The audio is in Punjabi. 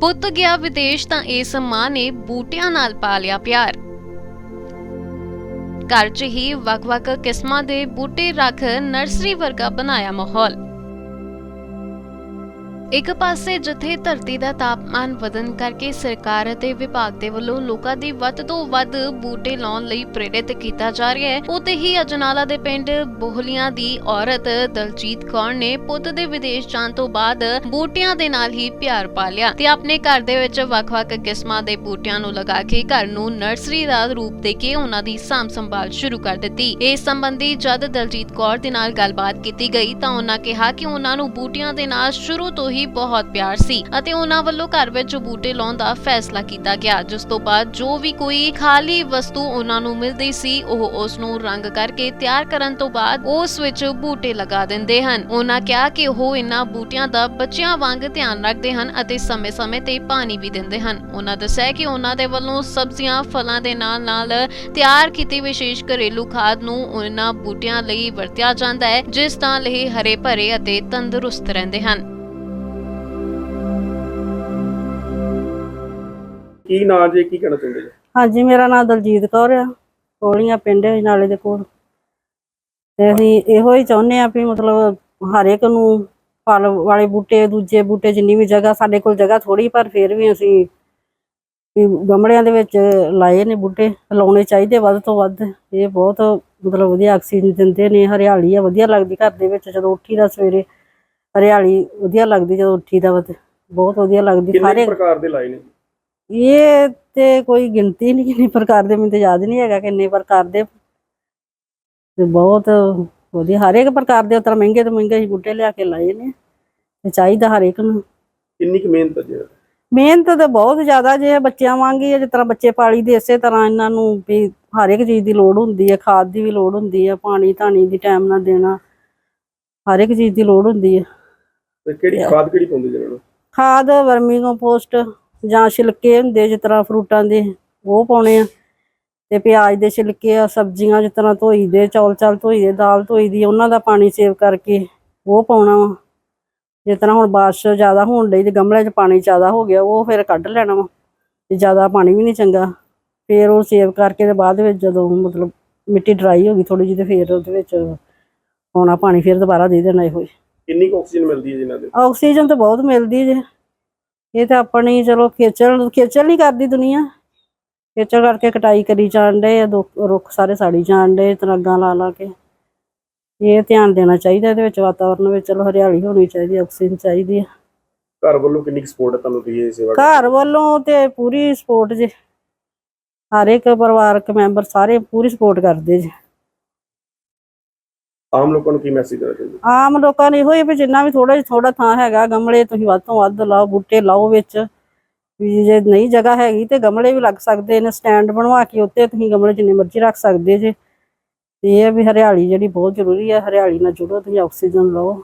ਪੁੱਤ ਗਿਆ ਵਿਦੇਸ਼ ਤਾਂ ਇਸ ਮਾਂ ਨੇ ਬੂਟਿਆਂ ਨਾਲ ਪਾ ਲਿਆ ਪਿਆਰ। ਘਰ 'ਚ ਹੀ ਵੱਖ-ਵੱਖ ਕਿਸਮਾਂ ਦੇ ਬੂਟੇ ਰੱਖ ਨਰਸਰੀ ਵਰਗਾ ਬਣਾਇਆ ਮਾਹੌਲ। ਇੱਕ ਪਾਸੇ ਜਿੱਥੇ ਧਰਤੀ ਦਾ ਤਾਪਮਾਨ ਵਧਣ ਕਰਕੇ ਸਰਕਾਰ ਅਤੇ ਵਿਭਾਗ ਦੇ ਵੱਲੋਂ ਲੋਕਾਂ ਦੀ ਵੱਧ ਤੋਂ ਵੱਧ ਬੂਟੇ ਲਾਉਣ ਲਈ ਪ੍ਰੇਰਿਤ ਕੀਤਾ ਜਾ ਰਿਹਾ ਹੈ। ਉਤੇ ਹੀ ਅਜਨਾਲਾ ਦੇ ਪਿੰਡ ਬੋਹਲੀਆਂ ਦੀ ਔਰਤ ਦਲਜੀਤ ਕੌਰ ਨੇ ਪੁੱਤ ਦੇ ਵਿਦੇਸ਼ ਜਾਣ ਤੋਂ ਬਾਅਦ ਬੂਟਿਆਂ ਦੇ ਨਾਲ ਹੀ ਪਿਆਰ ਪਾ ਲਿਆ ਤੇ ਆਪਣੇ ਘਰ ਦੇ ਵਿੱਚ ਵੱਖ-ਵੱਖ ਕਿਸਮਾਂ ਦੇ ਬੂਟਿਆਂ ਨੂੰ ਲਗਾ ਕੇ ਘਰ ਨੂੰ ਨਰਸਰੀ ਦਾ ਰੂਪ ਦੇ ਕੇ ਉਹਨਾਂ ਦੀ ਸਾਂਭ ਸੰਭਾਲ ਸ਼ੁਰੂ ਕਰ ਦਿੱਤੀ। ਇਸ ਸੰਬੰਧੀ ਜਦ ਦਲਜੀਤ ਕੌਰ ਦੇ ਨਾਲ ਗੱਲਬਾਤ ਕੀਤੀ ਗਈ ਤਾਂ ਉਹਨਾਂ ਕਿਹਾ ਕਿ ਉਹਨਾਂ ਨੂੰ ਬੂਟਿਆਂ ਦੇ ਨਾਲ ਸ਼ੁਰੂ ਤੋਂ ਹੀ ਬਹੁਤ ਪਿਆਰ ਸੀ ਅਤੇ ਉਹਨਾਂ ਵੱਲੋਂ ਘਰ ਵਿੱਚ ਬੂਟੇ ਲਾਉਣ ਦਾ ਫੈਸਲਾ ਕੀਤਾ ਗਿਆ, ਜਿਸ ਤੋਂ ਬਾਅਦ ਜੋ ਵੀ ਕੋਈ ਖਾਲੀ ਵਸਤੂ ਉਹਨਾਂ ਨੂੰ ਮਿਲਦੀ ਸੀ, ਉਹ ਉਸ ਨੂੰ ਰੰਗ ਕਰਕੇ ਤਿਆਰ ਕਰਨ ਤੋਂ ਬਾਅਦ ਉਸ ਵਿੱਚ ਬੂਟੇ ਲਗਾ ਦਿੰਦੇ ਹਨ। ਉਹਨਾਂ ਕਿਹਾ ਕਿ ਉਹ ਇਹਨਾਂ ਬੂਟਿਆਂ ਦਾ ਬੱਚਿਆਂ ਵਾਂਗ ਧਿਆਨ ਰੱਖਦੇ ਹਨ ਅਤੇ ਸਮੇਂ-ਸਮੇਂ ਤੇ ਪਾਣੀ ਵੀ ਦਿੰਦੇ ਹਨ। ਉਹਨਾਂ ਦੱਸਿਆ ਕਿ ਉਹਨਾਂ ਦੇ ਵੱਲੋਂ ਸਬਜ਼ੀਆਂ, ਫਲਾਂ ਦੇ ਨਾਲ-ਨਾਲ ਤਿਆਰ ਕੀਤੀ ਵਿਸ਼ੇਸ਼ ਘਰੇਲੂ ਖਾਦ ਨੂੰ ਉਹਨਾਂ ਬੂਟਿਆਂ ਲਈ ਵਰਤਿਆ ਜਾਂਦਾ ਹੈ, ਜਿਸ ਨਾਲ ਇਹ ਹਰੇ ਭਰੇ ਅਤੇ ਤੰਦਰੁਸਤ ਰਹਿੰਦੇ ਹਨ। ਕੀ ਨਾਂ ਜੇ ਕੀ ਕਹਿਣਾ ਚਾਹੁੰਦੇ ਜੀ? ਹਾਂਜੀ ਮੇਰਾ ਨਾਮ ਦਲਜੀਤ ਕੌਰ ਆ। ਕੋਲੀਆਂ ਪਿੰਡ ਨਾਲੇ ਦੇ ਕੋਲ। ਤੇ ਅਸੀਂ ਇਹੋ ਹੀ ਚਾਹੁੰਦੇ ਆ ਵੀ ਮਤਲਬ ਹਰ ਇੱਕ ਨੂੰ ਫਲ ਵਾਲੇ ਬੂਟੇ ਦੂਜੇ ਬੂਟੇ ਜਿੰਨੀ ਵੀ ਜਗ੍ਹਾ ਸਾਡੇ ਕੋਲ ਜਗ੍ਹਾ ਥੋੜੀ ਪਰ ਫਿਰ ਵੀ ਅਸੀਂ ਵੀ ਗਮਲਿਆਂ ਦੇ ਵਿੱਚ ਲਾਏ ਨੇ ਬੂਟੇ ਲਾਉਣੇ ਚਾਹੀਦੇ ਵੱਧ ਤੋਂ ਵੱਧ। ਇਹ ਬਹੁਤ ਮਤਲਬ ਵਧੀਆ ਆਕਸੀਜਨ ਦਿੰਦੇ ਨੇ ਹਰਿਆਲੀ ਆ ਵਧੀਆ ਲੱਗਦੀ ਘਰ ਦੇ ਵਿੱਚ ਜਦੋਂ ਉੱਠੀਦਾ ਸਵੇਰੇ। ਹਰਿਆਲੀ ਵਧੀਆ ਲੱਗਦੀ ਜਦੋਂ ਉੱਠੀਦਾ ਵਾ ਤੇ ਬਹੁਤ ਵਧੀਆ ਲੱਗਦੀ ਸਾਰੇ ਪ੍ਰਕਾਰ ਦੇ ਲਾਏ ਨੇ? ਇਹ ਤੇ ਕੋਈ ਗਿਣਤੀ ਨਹੀਂ ਕਿੰਨੇ ਪ੍ਰਕਾਰ ਦੇ ਮੈਨੂੰ ਤੇ ਯਾਦ ਨਹੀਂ ਹੈਗਾ ਕਿੰਨੇ ਪ੍ਰਕਾਰ ਦੇ। ਤੇ ਬਹੁਤ ਵਧੀਆ ਹਰ ਇੱਕ ਪ੍ਰਕਾਰ ਦੇ ਉਤਰ ਮਹਿੰਗੇ ਤੋਂ ਮਹਿੰਗੇ ਹੀ ਬੂਟੇ ਲਿਆ ਕੇ ਲਾਏ ਨੇ ਤੇ ਚਾਹੀਦਾ ਹਰ ਇੱਕ ਨੂੰ। ਕਿੰਨੀ ਕੁ ਮਿਹਨਤ ਜੇ? ਮਿਹਨਤ ਤੇ ਬਹੁਤ ਜ਼ਿਆਦਾ ਜੇ ਬੱਚਿਆਂ ਵਾਂਗੀ ਹੈ ਜਿਸ ਤਰ੍ਹਾਂ ਬੱਚੇ ਪਾਲੀ ਦੇ ਇਸੇ ਤਰ੍ਹਾਂ ਇਹਨਾਂ ਨੂੰ ਵੀ ਹਰ ਇੱਕ ਚੀਜ਼ ਦੀ ਲੋੜ ਹੁੰਦੀ ਹੈ ਖਾਦ ਦੀ ਵੀ ਲੋੜ ਹੁੰਦੀ ਹੈ ਪਾਣੀ ਧਾਣੀ ਦੀ ਟਾਈਮ ਨਾਲ ਦੇਣਾ ਹਰ ਇੱਕ ਚੀਜ਼ ਦੀ ਲੋੜ ਹੁੰਦੀ ਹੈ। ਤੇ ਕਿਹੜੀ ਖਾਦ ਕਿਹੜੀ ਪਾਉਂਦੇ ਜੀ ਇਹਨਾਂ ਨੂੰ? ਖਾਦ ਵਰਮੀ ਕੰਪੋਸਟ ਜਾਂ ਛਿਲਕੇ ਹੁੰਦੇ ਜਿਸ ਤਰ੍ਹਾਂ ਫਰੂਟਾਂ ਦੇ ਉਹ ਪਾਉਣੇ ਆ। ਤੇ ਪਿਆਜ਼ ਦੇ ਛਿਲਕੇ ਆ ਸਬਜ਼ੀਆਂ ਜਿਸ ਤਰ੍ਹਾਂ ਧੋਈ ਦੇ ਚੌਲ ਚਾਲ ਧੋਈ ਦੇ ਦਾਲ ਧੋਈ ਦੀ ਉਹਨਾਂ ਦਾ ਪਾਣੀ ਸੇਵ ਕਰਕੇ ਉਹ ਪਾਉਣਾ ਵਾ। ਜਿਸ ਤਰ੍ਹਾਂ ਹੁਣ ਬਾਰਿਸ਼ ਜ਼ਿਆਦਾ ਹੋਣ ਡਈ ਤੇ ਗਮਲਿਆਂ 'ਚ ਪਾਣੀ ਜ਼ਿਆਦਾ ਹੋ ਗਿਆ ਉਹ ਫਿਰ ਕੱਢ ਲੈਣਾ ਵਾ ਤੇ ਜ਼ਿਆਦਾ ਪਾਣੀ ਵੀ ਨਹੀਂ ਚੰਗਾ। ਫਿਰ ਉਹ ਸੇਵ ਕਰਕੇ ਤੇ ਬਾਅਦ ਵਿੱਚ ਜਦੋਂ ਮਤਲਬ ਮਿੱਟੀ ਡਰਾਈ ਹੋ ਗਈ ਥੋੜੀ ਜਿਹੀ ਤੇ ਫਿਰ ਉਹਦੇ ਵਿੱਚ ਪਾਉਣਾ ਪਾਣੀ ਫਿਰ ਦੁਬਾਰਾ ਦੇ ਦੇਣਾ ਇਹੋ ਹੀ। ਕਿੰਨੀ ਕੁ ਆਕਸੀਜਨ ਮਿਲਦੀ ਹੈ ਜੀ ਇਹਨਾਂ ਦੇ? ਆਕਸੀਜਨ ਤਾਂ ਬਹੁਤ ਮਿਲਦੀ ਜੇ। ਇਹ ਤਾਂ ਆਪਣੀ ਚਲੋ ਖੇਚਲ ਖੇਚਲ ਨਹੀਂ ਕਰਦੀ ਦੁਨੀਆ। ਖੇਚਲ ਕਰਕੇ ਕਟਾਈ ਕਰੀ ਜਾਣ ਡੇ ਰੁੱਖ ਸਾਰੇ ਸਾੜੀ ਜਾਣ ਡੇ ਤਰਾਗਾਂ ਲਾ ਲਾ ਕੇ। ਇਹ ਧਿਆਨ ਦੇਣਾ ਚਾਹੀਦਾ ਇਹਦੇ ਵਿੱਚ ਵਾਤਾਵਰਨ ਵਿੱਚ। ਚਲੋ ਹਰਿਆਲੀ ਹੋਣੀ ਚਾਹੀਦੀ ਆਕਸੀਜਨ ਚਾਹੀਦੀ ਹੈ ਘਰ ਵੱਲੋਂ ਕਿੰਨੀ ਸਪੋਰਟ ਹੈ ਤੁਹਾਨੂੰ ਇਹ ਸੇਵਾ ਘਰ ਵੱਲੋਂ ਤੇ ਪੂਰੀ ਸਪੋਰਟ ਜੇ। ਹਰ ਇੱਕ ਪਰਿਵਾਰਕ ਮੈਂਬਰ ਸਾਰੇ ਪੂਰੀ ਸਪੋਰਟ ਕਰਦੇ ਜੇ। ਆਮ ਲੋਕਾਂ ਨੂੰ ਕੀ ਮੈਸੇਜ ਦੇਣਾ ਚਾਹੁੰਦੇ? ਆਮ ਲੋਕਾਂ ਨੂੰ ਇਹੋ ਹੀ ਵੀ ਜਿੰਨਾ ਵੀ ਥੋੜਾ ਥੋੜਾ ਥਾਂ ਹੈਗਾ, ਗਮਲੇ ਤੁਸੀਂ ਵੱਧ ਤੋਂ ਵੱਧ ਲਾਓ, ਬੂਟੇ ਲਾਓ ਵਿੱਚ। ਵੀ ਜੇ ਨਹੀਂ ਜਗ੍ਹਾ ਹੈਗੀ ਤੇ ਗਮਲੇ ਵੀ ਲੱਗ ਸਕਦੇ ਨੇ, ਸਟੈਂਡ ਬਣਵਾ ਕੇ ਉੱਤੇ ਤੁਸੀਂ ਗਮਲੇ ਜਿੰਨੇ ਮਰਜ਼ੀ ਰੱਖ ਸਕਦੇ ਜੇ। ਤੇ ਇਹ ਆ ਵੀ ਹਰਿਆਲੀ ਜਿਹੜੀ ਬਹੁਤ ਜ਼ਰੂਰੀ ਹੈ ਹਰਿਆਲੀ ਨਾਲ ਜੁੜੋ, ਤੁਸੀਂ ਆਕਸੀਜਨ ਲਓ।